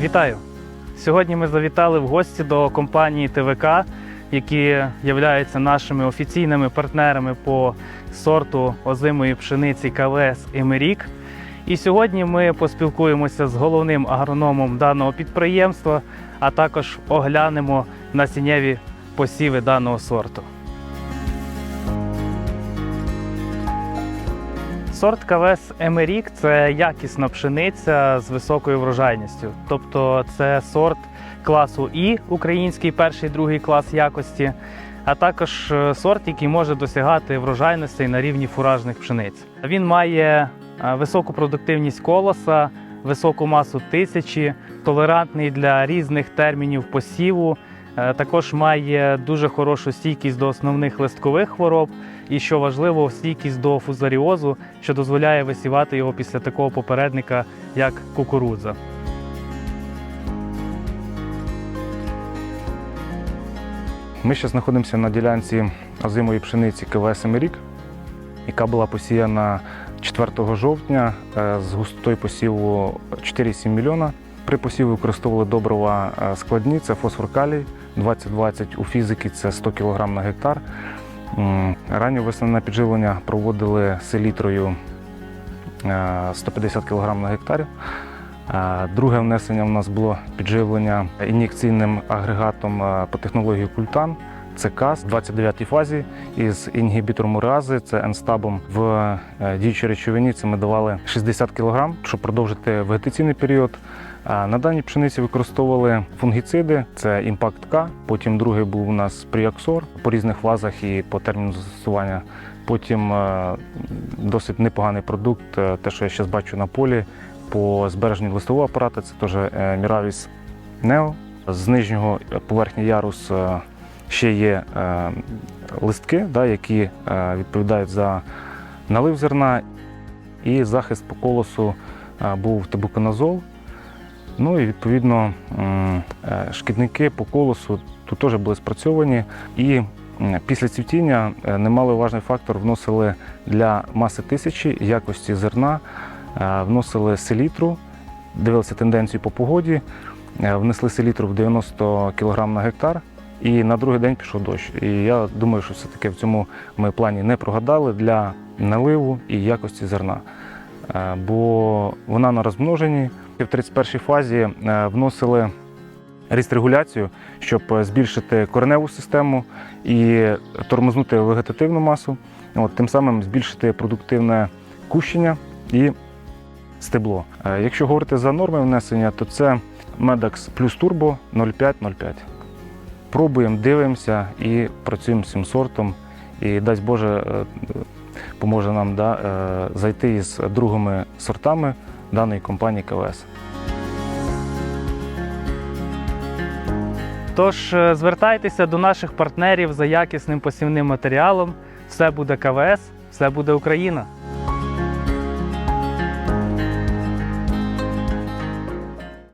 Вітаю! Сьогодні ми завітали в гості до компанії ТВК, які являються нашими офіційними партнерами по сорту озимої пшениці КВС Емерік. І сьогодні ми поспілкуємося з головним агрономом даного підприємства, а також оглянемо насіннєві посіви даного сорту. Сорт КВС Емерік це якісна пшениця з високою врожайністю. Тобто це сорт класу І, український перший другий клас якості, а також е, сорт, який може досягати врожайностей на рівні фуражних пшениць. Він має е, високу продуктивність колоса, високу масу тисячі, толерантний для різних термінів посіву. Е, Також має дуже хорошу стійкість до основних листкових хвороб і, що важливо, стійкість до фузаріозу, що дозволяє висівати його після такого попередника, як кукурудза. Ми ще знаходимося на ділянці озимої пшениці КВС «Емерік», яка була посіяна 4 жовтня е, з густотою посіву 4,7 мільйона. При посіві використовували добрива е, складні, це фосфор калій 2020, у фізики це 100 кг на гектар. Раннє весняне підживлення проводили селітрою е, 150 кг на гектар. Е, Друге внесення у нас було підживлення ін'єкційним агрегатом е, по технології Культан. Це КАС в 29-й фазі із інгібітором урази, це енстабом в е, діючій речовині. Це ми давали 60 кг, щоб продовжити вегетаційний період. На даній пшениці використовували фунгіциди, це імпакт К. Потім другий був у нас пріаксор по різних фазах і по терміну застосування. Потім е, досить непоганий продукт, е, те, що я зараз бачу на полі по збереженню листового апарату, це теж е, Міравіс Нео. З нижнього поверхні ярус ще є листки, які відповідають за налив зерна. І захист по колосу був тебуконазол. Ну і відповідно е, шкідники по колосу тут теж були спрацьовані. І після цвітіння е, немаловажний фактор вносили для маси тисячі якості зерна, е, вносили селітру, дивилися тенденцію по погоді, внесли селітру в 90 кг на гектар. І на другий день пішов дощ. І я думаю, що все-таки в цьому ми плані не прогадали для наливу і якості зерна. Бо вона на розмноженні. В 31-й фазі е, вносили регуляцію, щоб е, збільшити кореневу систему і тормознути вегетативну масу, от, тим самим збільшити продуктивне кущення і стебло. Е, Якщо говорити за норми внесення, то це Medax плюс турбо 0,5-0,5. Пробуємо, дивимося і працюємо з цим сортом. І дасть Боже, поможе нам да, зайти із другими сортами даної компанії КВС. Тож е, звертайтеся до наших партнерів за якісним посівним матеріалом. Все буде КВС, все буде Україна.